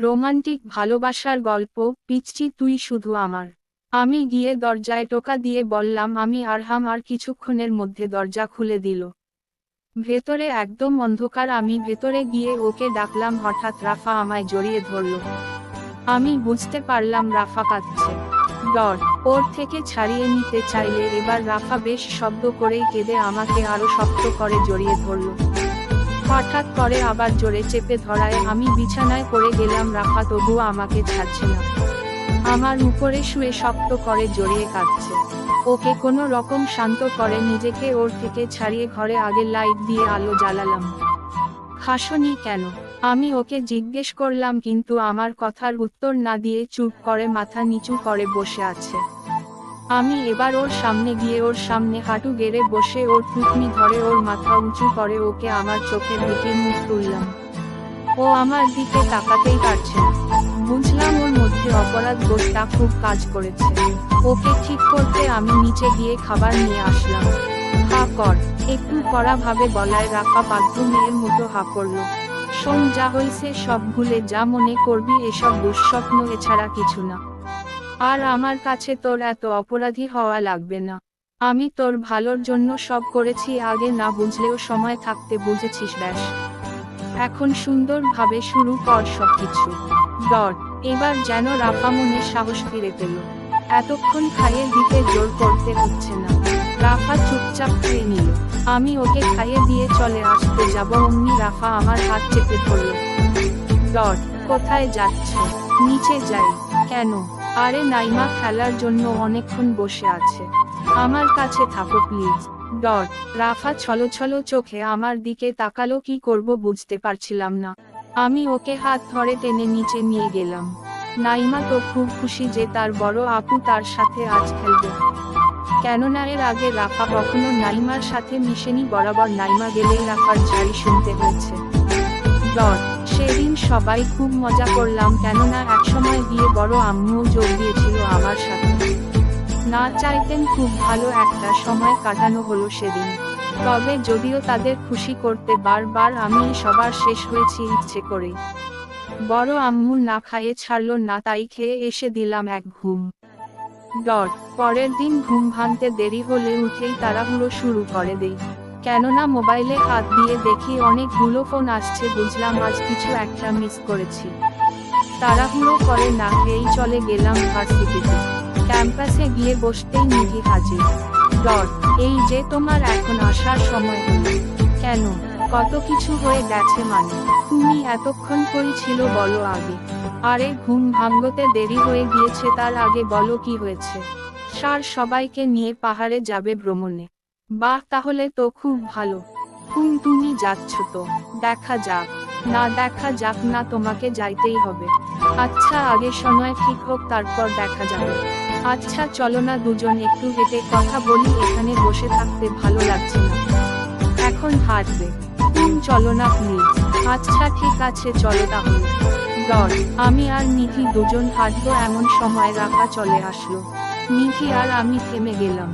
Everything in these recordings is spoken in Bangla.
রোমান্টিক ভালোবাসার গল্প, পিচ্চি, তুই শুধু আমার। আমি গিয়ে দরজায় টোকা দিয়ে বললাম, আমি আরহাম। আর কিছুক্ষণের মধ্যে দরজা খুলে দিল। ভেতরে একদম অন্ধকার, আমি ভেতরে গিয়ে ওকে ডাকলাম, হঠাৎ রাফা আমায় জড়িয়ে ধরল। আমি বুঝতে পারলাম, রাফা কাঁদছে। ডর ওর থেকে ছাড়িয়ে নিতে চাইলে এবার রাফা বেশ শব্দ করেই কেঁদে আমাকে আরও শক্ত করে জড়িয়ে ধরল। হঠাৎ করে আবার জোরে চেপে ধরায়, আমি বিছানায় পড়ে গেলাম রাফা, তবুও আমাকে ছাড়ছে না। আমার উপরে শুয়ে শক্ত করে জড়িয়ে কাঁদছে। ওকে কোনো রকম শান্ত করে নিজেকে ওর থেকে ছাড়িয়ে ঘরে আগে লাইট দিয়ে আলো জ্বালালাম। হাসনি কেন? আমি ওকে জিজ্ঞেস করলাম, কিন্তু আমার কথার উত্তর না দিয়ে চুপ করে মাথা নিচু করে বসে আছে। আমি এবার ওর সামনে গিয়ে ওর সামনে হাঁটু গেড়ে বসে ওর থুতনি ধরে ওর মাথা উঁচু করে ওকে আমার চোখের দিকে মুখ তুললাম। ও আমার দিকে তাকাতেই পারছে না। বুঝলাম ওর মধ্যে অপরাধ বোধটা খুব কাজ করেছে। ওকে ঠিক করতে আমি নিচে গিয়ে খাবার নিয়ে আসলাম। হা কর, একটু কড়া ভাবে গলায় রাখা বাধ্য মেয়ের মতো হা করল। শোন যা হয়েছে সব ভুলে যা মনে করবি এসব দুঃস্বপ্ন এছাড়া কিছু না। আর আমার কাছে তোর এত অপরাধী হওয়া লাগবে না। আমি তোর ভালোর জন্য সব করেছি, আগে না বুঝলেও সময় থাকতে বুঝেছিস ব্যাস। এখন সুন্দরভাবে শুরু কর সবকিছু। ডট এবার যেন রাফা মনে সাহস ফিরে পেল। এতক্ষণ খাইয়ে দিতে জোর করতে হচ্ছে না। রাফা চুপচাপ খেয়ে নিল। আমি ওকে খাইয়ে দিয়ে চলে আসতে যাব, অমনি রাফা আমার হাত চেপে ধরল। ডট কোথায় যাচ্ছ? নিচে যাই। কেন? আরে নাইমা খেলার জন্য অনেকক্ষণ বসে আছে। আমার কাছে থাকো, প্লিজ। ডট, রাফা ছলো ছলো চোখে আমার দিকে তাকালো, কি করব বুঝতে পারছিলাম না। আমি ওকে হাত ধরে টেনে নিচে নিয়ে গেলাম। নাইমা তো খুব খুশি যে তার বড় আপু তার সাথে আজ খেলবে। কেননা এর আগে রাফা কখনো নাইমার সাথে মিশেনি, বরাবর নাইমা গেলেই রাফার ঝাড়ি শুনতে হয়েছে। ডট সেদিন সবাই খুব মজা করলাম কেননা একসময় গিয়ে বড় আম্মুও যোগ দিয়েছিল আমার সাথে। না চাইতেন খুব ভালো একটা সময় কাটানো হলো সেদিন। তবে যদিও তাদের খুশি করতে বারবার আমি সবার শেষ হয়েছি ইচ্ছে করে। বড় আম্মু না খাইয়ে ছাড়ল, না তাই খেয়ে এসে দিলাম এক ঘুম। ডট, পরের দিন ঘুম ভাঙতে দেরি হলে উঠেই তাড়াহুড়ো শুরু করে দেই। কেননা মোবাইলে হাত দিয়ে দেখি অনেকগুলো ফোন আসছে, বুঝলাম আজ কিছু একটা মিস করেছি। তাড়াহুড়ো করে না খেয়েই চলে গেলাম ভার্সিটিতে। ক্যাম্পাসে গিয়ে বসতেই নিধি হাজির। ডট, এই যে তোমার এখন আসার সময় কেন? কত কিছু হয়ে গেছে মানে? তুমি এতক্ষণ কই ছিল বলো আগে। আরে ঘুম ভাঙ্গতে দেরি হয়ে গিয়েছে, তার আগে বলো কি হয়েছে? সার সবাইকে নিয়ে পাহাড়ে যাবে ভ্রমণে। বাহ তাহলে তো খুব ভালো। হুম, তুমি যাচ্ছ তো, দেখা যাক। না, দেখা যাক না, তোমাকে যাইতেই হবে। আচ্ছা আগে সময় ঠিক হোক, তারপর দেখা যাবে। আচ্ছা চলো না দুজন একটু হেঁটে কথা বলি, এখানে বসে থাকতে ভালো লাগছে না। এখন হাঁটবে। হুম, চলো না প্লিজ আচ্ছা ঠিক আছে, চলো তাহলে। ডট আমি আর নিধি দুজন হাঁটবো, এমন সময় রাখা চলে আসলো। নিধি আর আমি থেমে গেলাম।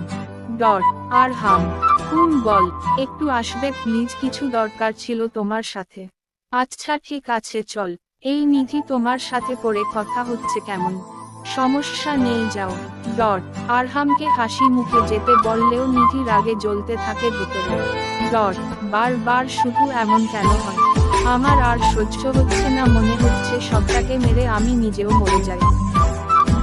ডট আর হাম হুম বল, একটু আসবে প্লিজ, কিছু দরকার ছিল তোমার সাথে। আচ্ছা ঠিক আছে, চল, এই নিধি তোমার সাথে পড়ে কথা হচ্ছে কেমন? সমস্যা নেই, যাও ডট আরহামকে হাসি মুখে যেতে বললেও নিধি রাগে জ্বলতে থাকে ভেতরে। ডট বারবার শুধু এমন কেন হয়? আমার আর সহ্য হচ্ছে না, মনে হচ্ছে সবটাকে মেরে আমি নিজেও মরে যাই।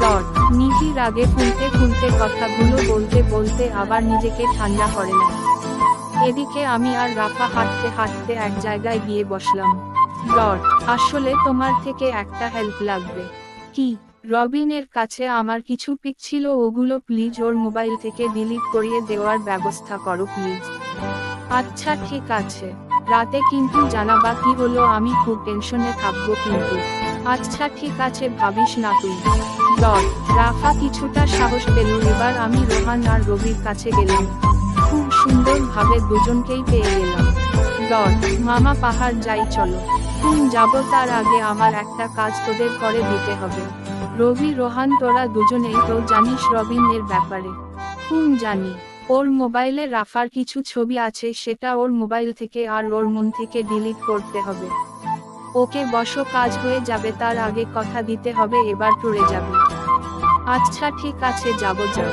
ডট নিধি রাগে ফুলতে ফুলতে কথাগুলো বলতে বলতে আবার নিজেকে ঠান্ডা করে না এদিকে আমি আর রাফা হাঁটতে হাঁটতে এক জায়গায় গিয়ে বসলাম। ডট আসলে তোমার থেকে একটা হেল্প লাগবে। কি, রবিনের কাছে আমার কিছু পিক ছিল ওগুলো প্লিজ ওর মোবাইল থেকে ডিলিট করিয়ে দেওয়ার ব্যবস্থা করো প্লিজ আচ্ছা ঠিক আছে। রাতে কিন্তু জানাবা কি হলো, আমি খুব টেনশনে থাকব কিন্তু। আচ্ছা ঠিক আছে, ভাবিস না তুই। ডট রাফা কিছুটা সাহস পেল, এবার আমি রোহান আর রবির কাছে গেলাম। খুব সুন্দরভাবে দুজনকেই পেয়ে গেলাম। ডট মামা পাহাড়, যাই চলো। হুম যাব তার আগে আমার একটা কাজ তোদের করে দিতে হবে। রবি, রোহান, তোরা দুজনেই তো জানিস রবিনের ব্যাপারে। হুম, জানি। ওর মোবাইলে রাফার কিছু ছবি আছে, সেটা ওর মোবাইল থেকে আর ওর মন থেকে ডিলিট করতে হবে। ওকে বসো, কাজ হয়ে যাবে, তার আগে কথা দিতে হবে, এবার টুরে যাবে। আচ্ছা ঠিক আছে, যাব যা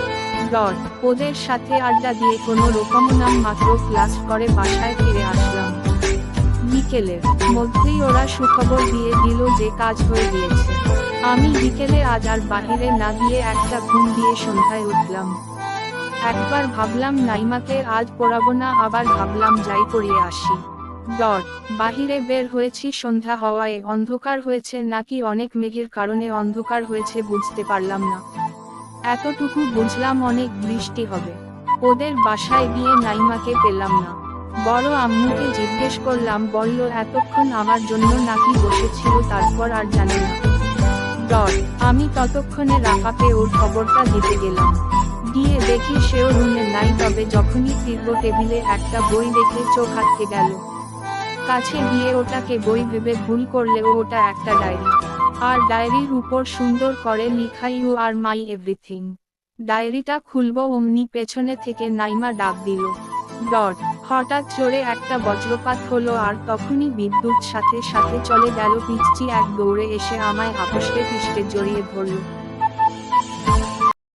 ডট ওদের সাথে আড্ডা দিয়ে কোনো রকম নাম মাত্র ক্লাস করে বাসায় ফিরে আসলাম। বিকেলের মধ্যেই ওরা সুখবর দিয়ে দিল যে কাজ হয়ে গিয়েছে। আমি বিকেলে আজ আর বাহিরে না গিয়ে একটা ঘুম দিয়ে সন্ধ্যায় উঠলাম। একবার ভাবলাম, নাইমাকে আজ পড়াবো না, আবার ভাবলাম, যাই পড়িয়ে আসি। ডট বাহিরে বের হয়েছি, সন্ধ্যা হওয়ায় অন্ধকার হয়েছে নাকি অনেক মেঘের কারণে অন্ধকার হয়েছে বুঝতে পারলাম না। এতটুকু বুঝলাম অনেক বৃষ্টি হবে। ওদের বাসায় গিয়ে নাইমাকে পেলাম না। বড় আম্মুকে জিজ্ঞেস করলাম, বলল, এতক্ষণ আমার জন্য নাকি বসেছিল, তারপর আর জানি না। ডট আমি ততক্ষণে রাফাকে ওর খবরটা দিতে গেলাম। গিয়ে দেখি সেও রুমে নাই, তবে যখনই ফিরব টেবিলে একটা বই দেখে চোখ আটকে গেল। কাছে গিয়ে ওটাকে বই ভেবে ভুল করলেও ওটা একটা ডায়েরি। আর ডায়েরির উপর সুন্দর করে লিখা ইউ আর মাই এভরিথিং ডায়েরিটা খুলব অমনি পেছনে থেকে নাইমা ডাক দিল। ডট হঠাৎ জোরে একটা বজ্রপাত হলো আর তখনই বিদ্যুৎ সাথে সাথে চলে গেল পিচ্চি এক দৌড়ে এসে আমায় আপসকে পিষ্টে জড়িয়ে ধরল।